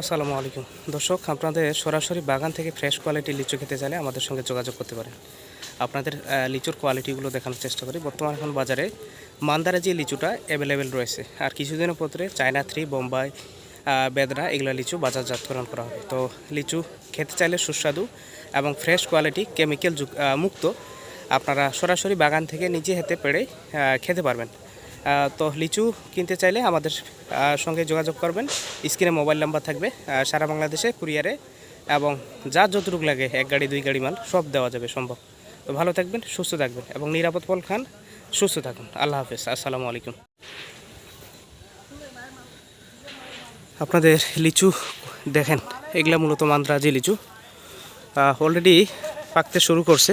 আসসালামু আলাইকুম। দর্শক, আপনাদের সরাসরি বাগান থেকে ফ্রেশ কোয়ালিটির লিচু খেতে চাইলে আমাদের সঙ্গে যোগাযোগ করতে পারেন। আপনাদের লিচুর কোয়ালিটিগুলো দেখানোর চেষ্টা করি। বর্তমান এখন বাজারে মান্দারা যে লিচুটা অ্যাভেলেবেল রয়েছে। আর কিছুদিনের পরে চায়না থ্রি বোম্বাই বেদরা এগুলো লিচু বাজারজাতকরণ করা হবে। তো লিচু খেতে চাইলে সুস্বাদু এবং ফ্রেশ কোয়ালিটি কেমিক্যাল মুক্ত আপনারা সরাসরি বাগান থেকে নিজে হেতে পেড়ে খেতে পারবেন। তো লিচু কিনতে চাইলে আমাদের সঙ্গে যোগাযোগ করবেন। স্ক্রিনে মোবাইল নাম্বার থাকবে সারা বাংলাদেশে কুরিয়ারে এবং যা যতটুকু লাগে, এক গাড়ি, দুই গাড়ি মাল, সব দেওয়া যাবে, সম্ভব। তো ভালো থাকবেন, সুস্থ থাকবেন এবং নিরাপদ পল খান, সুস্থ থাকুন। আল্লাহ হাফেজ, আসসালামু আলাইকুম। আপনাদের লিচু দেখেন এগুলা মূলত মান্দ্রাজি লিচু। অলরেডি পাকতে শুরু করছে।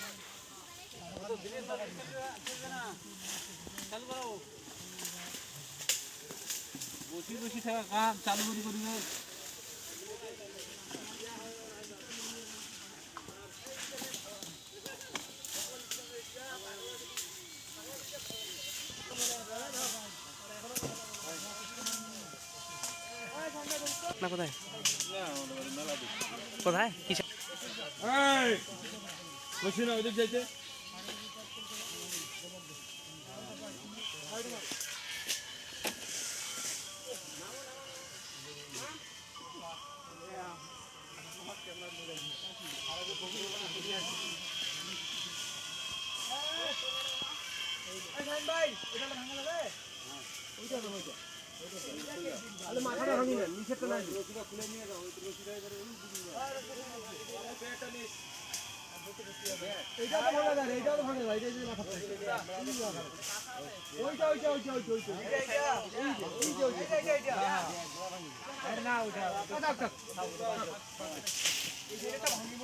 কোথায়? কোথায় কিসে বসি না ওদের যাইতে। মাথাটা ভাঙি নাই এইটা তো ভাঙা যায় এইটা তো ভাঙা যায় এইটা যে মাথা ওইটা ওইটা ওইটা ওইটা ওইটা। এইটা এইটা। এইটা এইটা হ্যাঁ। না ওইটা। এটা ভাঙি